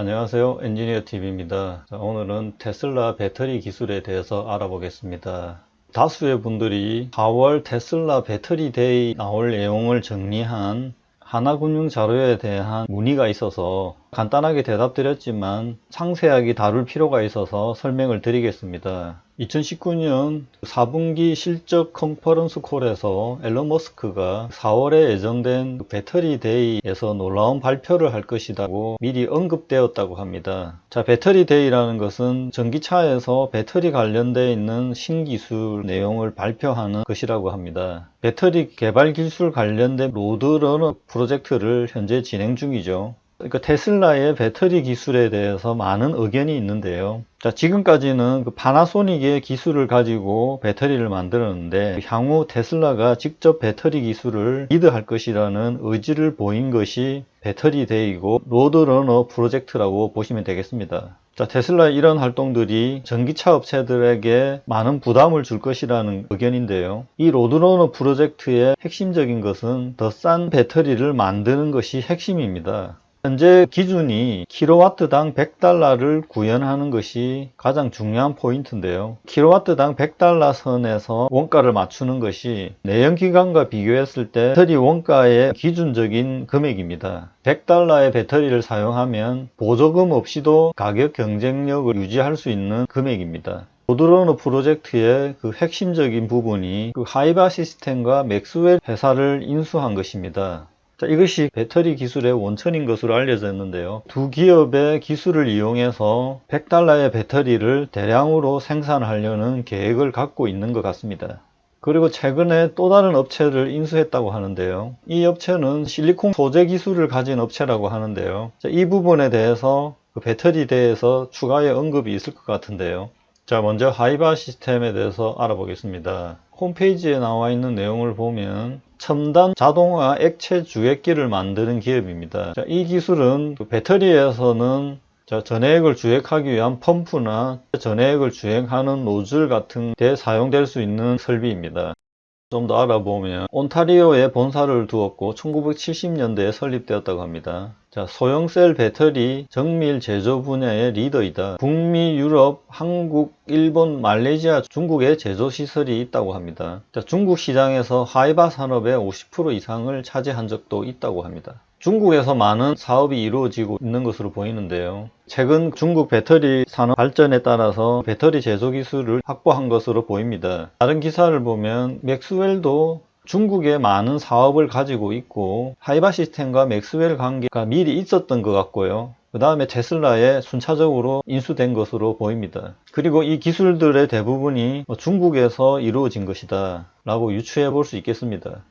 안녕하세요. 엔지니어 TV입니다. 오늘은 테슬라 배터리 기술에 대해서 알아보겠습니다. 다수의 분들이 4월 테슬라 배터리 데이 나올 내용을 정리한 하나금융 자료에 대한 문의가 있어서 간단하게 대답드렸지만 상세하게 다룰 필요가 있어서 설명을 드리겠습니다. 2019년 4분기 실적 컨퍼런스 콜에서 앨런 머스크가 4월에 예정된 배터리 데이에서 놀라운 발표를 할 것이라고 미리 언급되었다고 합니다. 자, 배터리 데이라는 것은 전기차에서 배터리 관련되어 있는 신기술 내용을 발표하는 것이라고 합니다. 배터리 개발 기술 관련된 로드러너 프로젝트를 현재 진행 중이죠. 그러니까 테슬라의 배터리 기술에 대해서 많은 의견이 있는데요. 자, 지금까지는 그 파나소닉의 기술을 가지고 배터리를 만들었는데 향후 테슬라가 직접 배터리 기술을 리드할 것이라는 의지를 보인 것이 배터리 데이고 로드러너 프로젝트라고 보시면 되겠습니다. 자, 테슬라의 이런 활동들이 전기차 업체들에게 많은 부담을 줄 것이라는 의견인데요. 이 로드러너 프로젝트의 핵심적인 것은 더 싼 배터리를 만드는 것이 핵심입니다. 현재 기준이 킬로와트당 100달러를 구현하는 것이 가장 중요한 포인트인데요. 킬로와트당 100달러 선에서 원가를 맞추는 것이 내연기관과 비교했을 때 배터리 원가의 기준적인 금액입니다. 100달러의 배터리를 사용하면 보조금 없이도 가격 경쟁력을 유지할 수 있는 금액입니다. 로드러너 프로젝트의 그 핵심적인 부분이 그 하이바 시스템과 맥스웰 회사를 인수한 것입니다. 자, 이것이 배터리 기술의 원천인 것으로 알려져 있는데요. 두 기업의 기술을 이용해서 100달러의 배터리를 대량으로 생산하려는 계획을 갖고 있는 것 같습니다. 그리고 최근에 또 다른 업체를 인수했다고 하는데요. 이 업체는 실리콘 소재 기술을 가진 업체라고 하는데요. 자, 이 부분에 대해서 그 배터리 대해서 추가의 언급이 있을 것 같은데요. 자, 먼저 하이바 시스템에 대해서 알아보겠습니다. 홈페이지에 나와 있는 내용을 보면 첨단 자동화 액체 주액기를 만드는 기업입니다. 자, 이 기술은 그 배터리에서는 자, 전해액을 주액하기 위한 펌프나 전해액을 주액하는 노즐 같은 데 사용될 수 있는 설비입니다. 좀 더 알아보면 온타리오에 본사를 두었고 1970년대에 설립되었다고 합니다. 자, 소형 셀 배터리 정밀 제조 분야의 리더이다. 북미, 유럽, 한국, 일본, 말레이시아, 중국에 제조 시설이 있다고 합니다. 자, 중국 시장에서 하이바 산업의 50% 이상을 차지한 적도 있다고 합니다. 중국에서 많은 사업이 이루어지고 있는 것으로 보이는데요. 최근 중국 배터리 산업 발전에 따라서 배터리 제조 기술을 확보한 것으로 보입니다. 다른 기사를 보면 맥스웰도 중국에 많은 사업을 가지고 있고 하이바 시스템과 맥스웰 관계가 미리 있었던 것 같고요. 그 다음에 테슬라에 순차적으로 인수된 것으로 보입니다. 그리고 이 기술들의 대부분이 중국에서 이루어진 것이다 라고 유추해 볼 수 있겠습니다.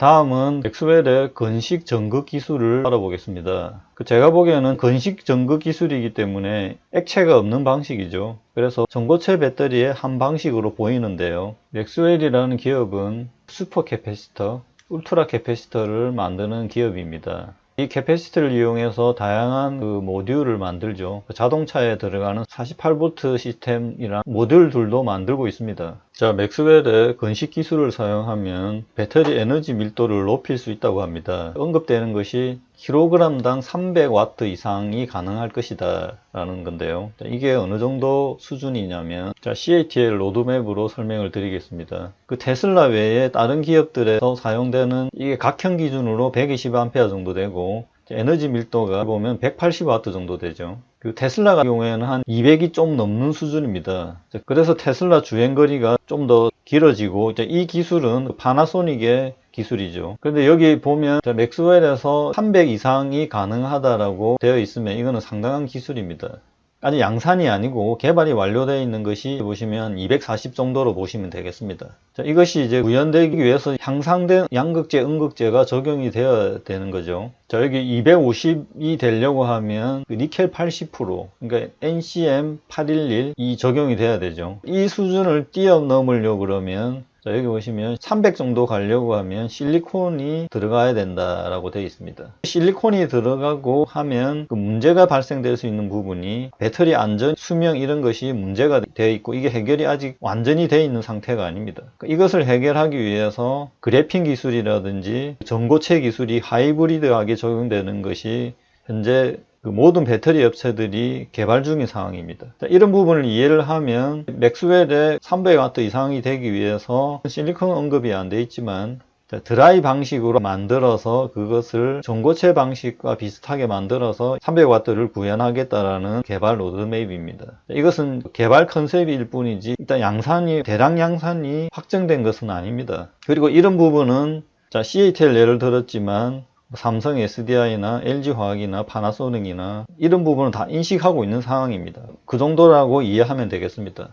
다음은 맥스웰의 건식 전극 기술을 알아보겠습니다. 그 제가 보기에는 건식 전극 기술이기 때문에 액체가 없는 방식이죠. 그래서 전고체 배터리의 한 방식으로 보이는데요. 맥스웰이라는 기업은 슈퍼 캐패시터, 울트라 캐패시터를 만드는 기업입니다. 이 캐패시터를 이용해서 다양한 그 모듈을 만들죠. 그 자동차에 들어가는 48V 시스템이랑 모듈들도 만들고 있습니다. 자, 맥스웰의 건식 기술을 사용하면 배터리 에너지 밀도를 높일 수 있다고 합니다. 언급되는 것이 킬로그램당 300W 이상이 가능할 것이다 라는 건데요. 자, 이게 어느 정도 수준이냐면 자, CATL 로드맵으로 설명을 드리겠습니다. 그 테슬라 외에 다른 기업들에서 사용되는 이게 각형 기준으로 120A 정도 되고 에너지 밀도가 보면 180W 정도 되죠. 그 테슬라 같은 경우에는 한 200이 좀 넘는 수준입니다. 그래서 테슬라 주행거리가 좀 더 길어지고 이 기술은 파나소닉의 기술이죠. 그런데 여기 보면 맥스웰에서 300 이상이 가능하다라고 되어 있으면 이거는 상당한 기술입니다. 아니 양산이 아니고 개발이 완료되어 있는 것이 보시면 240 정도로 보시면 되겠습니다. 자, 이것이 이제 구현되기 위해서 향상된 양극재, 음극재가 적용이 되어야 되는 거죠. 자, 여기 250이 되려고 하면 그 니켈 80% 그러니까 NCM 811이 적용이 돼야 되죠. 이 수준을 뛰어넘으려고 그러면 자, 여기 보시면 300 정도 가려고 하면 실리콘이 들어가야 된다라고 되어 있습니다. 실리콘이 들어가고 하면 그 문제가 발생될 수 있는 부분이 배터리 안전, 수명 이런 것이 문제가 되어 있고 이게 해결이 아직 완전히 되어 있는 상태가 아닙니다. 이것을 해결하기 위해서 그래핀 기술이라든지 전고체 기술이 하이브리드하게 적용되는 것이 현재 그 모든 배터리 업체들이 개발 중인 상황입니다. 자, 이런 부분을 이해를 하면 맥스웰의 300W 이상이 되기 위해서 실리콘 언급이 안 돼 있지만 자, 드라이 방식으로 만들어서 그것을 전고체 방식과 비슷하게 만들어서 300W를 구현하겠다라는 개발 로드맵입니다. 자, 이것은 개발 컨셉일 뿐이지 일단 양산이 대량 양산이 확정된 것은 아닙니다. 그리고 이런 부분은 자, CATL 예를 들었지만 삼성 SDI나 LG화학이나 파나소닉이나 이런 부분을 다 인식하고 있는 상황입니다. 그 정도라고 이해하면 되겠습니다.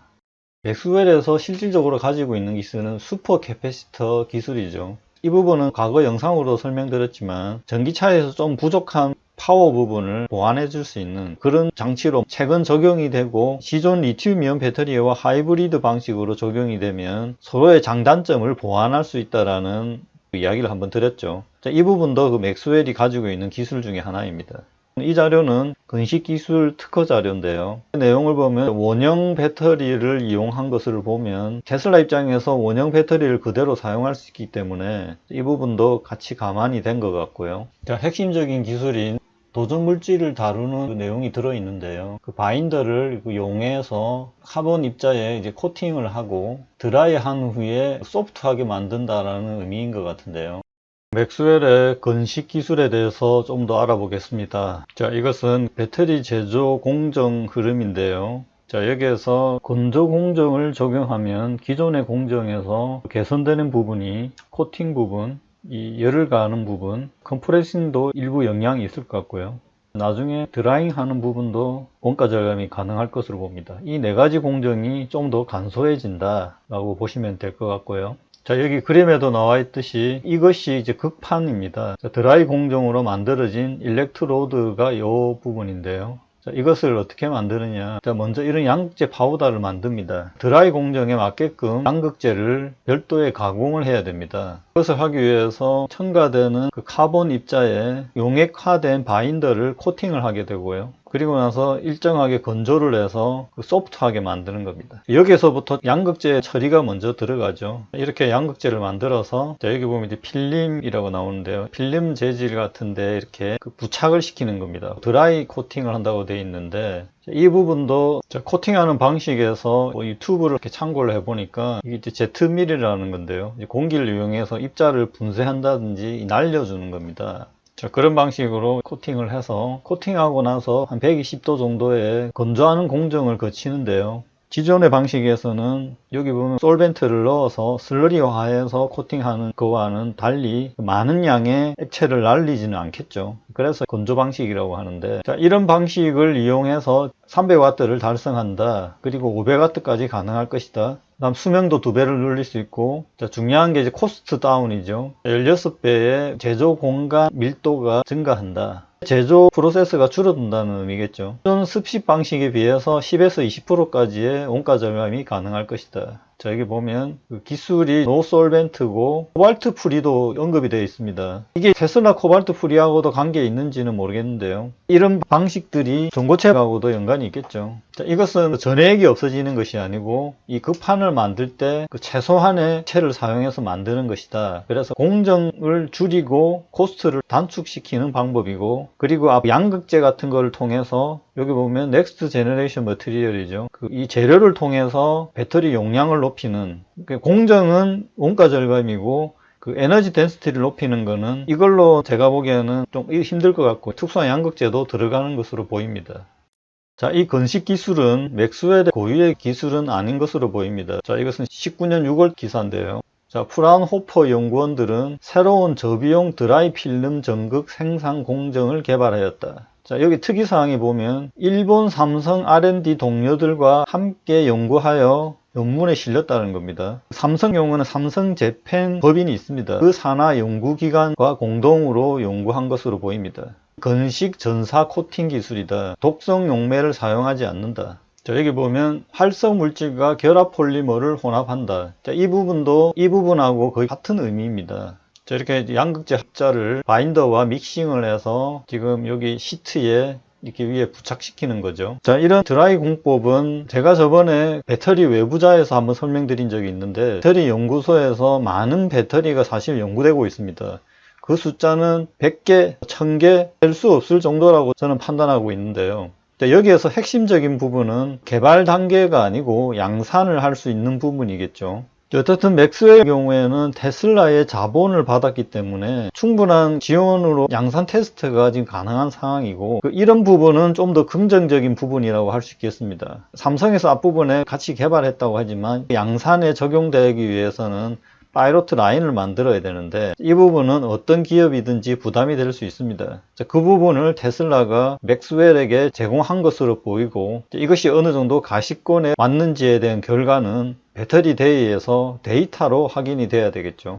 맥스웰에서 실질적으로 가지고 있는 기술은 슈퍼 캐패시터 기술이죠. 이 부분은 과거 영상으로 설명드렸지만 전기차에서 좀 부족한 파워 부분을 보완해 줄 수 있는 그런 장치로 최근 적용이 되고 시존 리튬이온 배터리와 하이브리드 방식으로 적용이 되면 서로의 장단점을 보완할 수 있다라는 이야기를 한번 드렸죠. 자, 이 부분도 그 맥스웰이 가지고 있는 기술 중에 하나입니다. 이 자료는 건식 기술 특허 자료인데요. 내용을 보면 원형 배터리를 이용한 것을 보면 테슬라 입장에서 원형 배터리를 그대로 사용할 수 있기 때문에 이 부분도 같이 가만히 된것 같고요. 자, 핵심적인 기술인 도전 물질을 다루는 그 내용이 들어 있는데요. 그 바인더를 그 이용해서 카본 입자에 이제 코팅을 하고 드라이 한 후에 소프트하게 만든다라는 의미인 것 같은데요. 맥스웰의 건식 기술에 대해서 좀 더 알아보겠습니다. 자, 이것은 배터리 제조 공정 흐름인데요. 자, 여기에서 건조 공정을 적용하면 기존의 공정에서 개선되는 부분이 코팅 부분, 이 열을 가하는 부분, 컴프레싱도 일부 영향이 있을 것 같고요. 나중에 드라잉 하는 부분도 원가 절감이 가능할 것으로 봅니다. 이 네 가지 공정이 좀 더 간소해진다 라고 보시면 될 것 같고요. 자, 여기 그림에도 나와 있듯이 이것이 이제 극판입니다. 자, 드라이 공정으로 만들어진 일렉트로드가 이 부분인데요. 자, 이것을 어떻게 만드느냐. 자, 먼저 이런 양극재 파우더를 만듭니다. 드라이 공정에 맞게끔 양극재를 별도의 가공을 해야 됩니다. 그것을 하기 위해서 첨가되는 그 카본 입자에 용액화된 바인더를 코팅을 하게 되고요. 그리고 나서 일정하게 건조를 해서 그 소프트하게 만드는 겁니다. 여기에서부터 양극재 처리가 먼저 들어가죠. 이렇게 양극재를 만들어서 자, 여기 보면 이제 필름이라고 나오는데요. 필름 재질 같은데 이렇게 그 부착을 시키는 겁니다. 드라이 코팅을 한다고 되어 있는데 이 부분도 자, 코팅하는 방식에서 뭐 유튜브를 이렇게 참고를 해보니까 이게 이제 제트밀이라는 건데요. 공기를 이용해서 입자를 분쇄한다든지 날려주는 겁니다. 자, 그런 방식으로 코팅을 해서 코팅하고 나서 한 120도 정도의 건조하는 공정을 거치는데요. 기존의 방식에서는 여기 보면 솔벤트를 넣어서 슬러리화해서 코팅하는 거와는 달리 많은 양의 액체를 날리지는 않겠죠. 그래서 건조 방식이라고 하는데 자, 이런 방식을 이용해서 300W를 달성한다. 그리고 500W까지 가능할 것이다. 다음 수명도 두 배를 늘릴 수 있고 자, 중요한 게 이제 코스트 다운이죠 16배의 제조 공간 밀도가 증가한다 제조 프로세스가 줄어든다는 의미겠죠. 기존 습식 방식에 비해서 10에서 20%까지의 원가 절감이 가능할 것이다 자 여기 보면 그 기술이 노솔벤트고 코발트 프리도 언급이 되어 있습니다 이게 테슬라 코발트 프리하고도 관계 있는지는 모르겠는데요 이런 방식들이 전고체하고도 연관이 있겠죠 자, 이것은 전액이 없어지는 것이 아니고 이 급판을 만들 때 그 최소한의 채를 사용해서 만드는 것이다. 그래서 공정을 줄이고 코스트를 단축시키는 방법이고 그리고 앞 양극재 같은 거를 통해서 여기 보면 넥스트 제너레이션 머티리얼이죠. 그 이 재료를 통해서 배터리 용량을 높이는 그 공정은 원가 절감이고 그 에너지 덴시티를 높이는 거는 이걸로 제가 보기에는 좀 힘들 것 같고 특수한 양극재도 들어가는 것으로 보입니다. 자, 이 건식 기술은 맥스웰의 고유의 기술은 아닌 것으로 보입니다. 자, 이것은 19년 6월 기사인데요. 자, 프라운호퍼 연구원들은 새로운 저비용 드라이 필름 전극 생산 공정을 개발하였다. 자, 여기 특이사항에 보면 일본 삼성 R&D 동료들과 함께 연구하여 논문에 실렸다는 겁니다. 삼성 경우는 삼성 재팬 법인이 있습니다. 그 산하 연구기관과 공동으로 연구한 것으로 보입니다. 건식 전사 코팅 기술이다. 독성 용매를 사용하지 않는다. 자, 여기 보면 활성 물질과 결합 폴리머를 혼합한다. 자, 이 부분도 이 부분하고 거의 같은 의미입니다. 자, 이렇게 양극재 합자를 바인더와 믹싱을 해서 지금 여기 시트에 이렇게 위에 부착시키는 거죠. 자, 이런 드라이 공법은 제가 저번에 배터리 외부자에서 한번 설명드린 적이 있는데 배터리 연구소에서 많은 배터리가 사실 연구되고 있습니다. 그 숫자는 100개, 1000개 될 수 없을 정도라고 저는 판단하고 있는데요. 자, 여기에서 핵심적인 부분은 개발 단계가 아니고 양산을 할 수 있는 부분이겠죠. 어떻든 맥스웰의 경우에는 테슬라의 자본을 받았기 때문에 충분한 지원으로 양산 테스트가 지금 가능한 상황이고 그 이런 부분은 좀 더 긍정적인 부분이라고 할 수 있겠습니다. 삼성에서 앞부분에 같이 개발했다고 하지만 양산에 적용되기 위해서는 파이로트 라인을 만들어야 되는데 이 부분은 어떤 기업이든지 부담이 될 수 있습니다. 자, 그 부분을 테슬라가 맥스웰에게 제공한 것으로 보이고 이것이 어느 정도 가시권에 맞는지에 대한 결과는 배터리 데이에서 데이터로 확인이 돼야 되겠죠.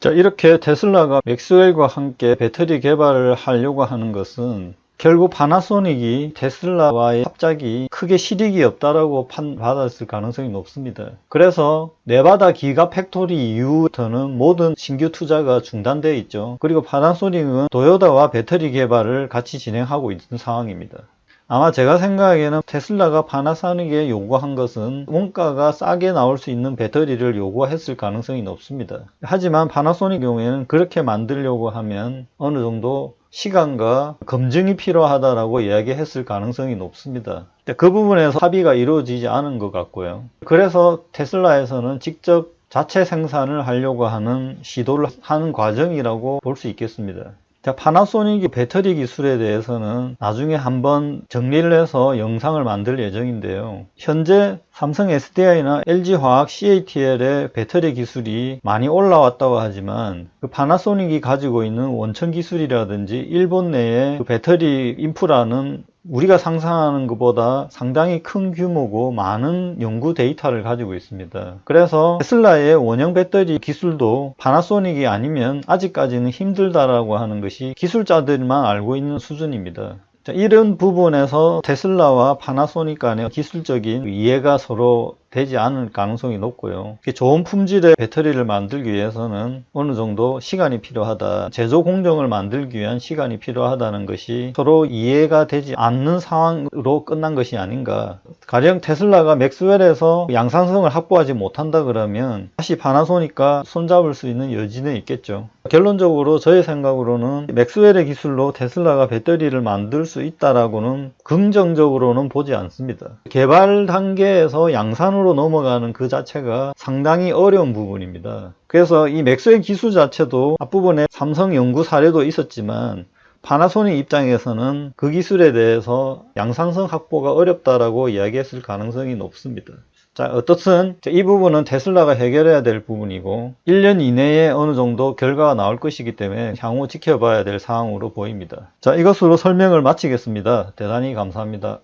자, 이렇게 테슬라가 맥스웰과 함께 배터리 개발을 하려고 하는 것은 결국 파나소닉이 테슬라와의 합작이 크게 실익이 없다라고 판 받았을 가능성이 높습니다. 그래서 네바다 기가 팩토리 이후부터는 모든 신규 투자가 중단되어 있죠. 그리고 파나소닉은 도요다와 배터리 개발을 같이 진행하고 있는 상황입니다. 아마 제가 생각하기에는 테슬라가 파나소닉에 요구한 것은 원가가 싸게 나올 수 있는 배터리를 요구했을 가능성이 높습니다. 하지만 파나소닉 경우에는 그렇게 만들려고 하면 어느 정도 시간과 검증이 필요하다라고 이야기했을 가능성이 높습니다. 그 부분에서 합의가 이루어지지 않은 것 같고요. 그래서 테슬라에서는 직접 자체 생산을 하려고 하는 시도를 하는 과정이라고 볼 수 있겠습니다. 자, 파나소닉이 배터리 기술에 대해서는 나중에 한번 정리를 해서 영상을 만들 예정인데요. 현재 삼성 SDI나 LG화학 CATL의 배터리 기술이 많이 올라왔다고 하지만 그 파나소닉이 가지고 있는 원천 기술이라든지 일본 내의 그 배터리 인프라는 우리가 상상하는 것보다 상당히 큰 규모고 많은 연구 데이터를 가지고 있습니다. 그래서 테슬라의 원형 배터리 기술도 파나소닉이 아니면 아직까지는 힘들다라고 하는 것이 기술자들만 알고 있는 수준입니다. 자, 이런 부분에서 테슬라와 파나소닉 간의 기술적인 이해가 서로 되지 않을 가능성이 높고요. 좋은 품질의 배터리를 만들기 위해서는 어느 정도 시간이 필요하다. 제조 공정을 만들기 위한 시간이 필요하다는 것이 서로 이해가 되지 않는 상황으로 끝난 것이 아닌가. 가령 테슬라가 맥스웰에서 양산성을 확보하지 못한다 그러면 다시 파나소닉과 손잡을 수 있는 여지는 있겠죠. 결론적으로 저의 생각으로는 맥스웰의 기술로 테슬라가 배터리를 만들 수 있다라고는 긍정적으로는 보지 않습니다. 개발 단계에서 양산으로 넘어가는 그 자체가 상당히 어려운 부분입니다. 그래서 이 맥스웰 기술 자체도 앞부분에 삼성 연구 사례도 있었지만 파나소닉 입장에서는 그 기술에 대해서 양산성 확보가 어렵다라고 이야기했을 가능성이 높습니다. 자 어떻든 이 부분은 테슬라가 해결해야 될 부분이고 1년 이내에 어느 정도 결과가 나올 것이기 때문에 향후 지켜봐야 될 사항으로 보입니다. 자 이것으로 설명을 마치겠습니다. 대단히 감사합니다.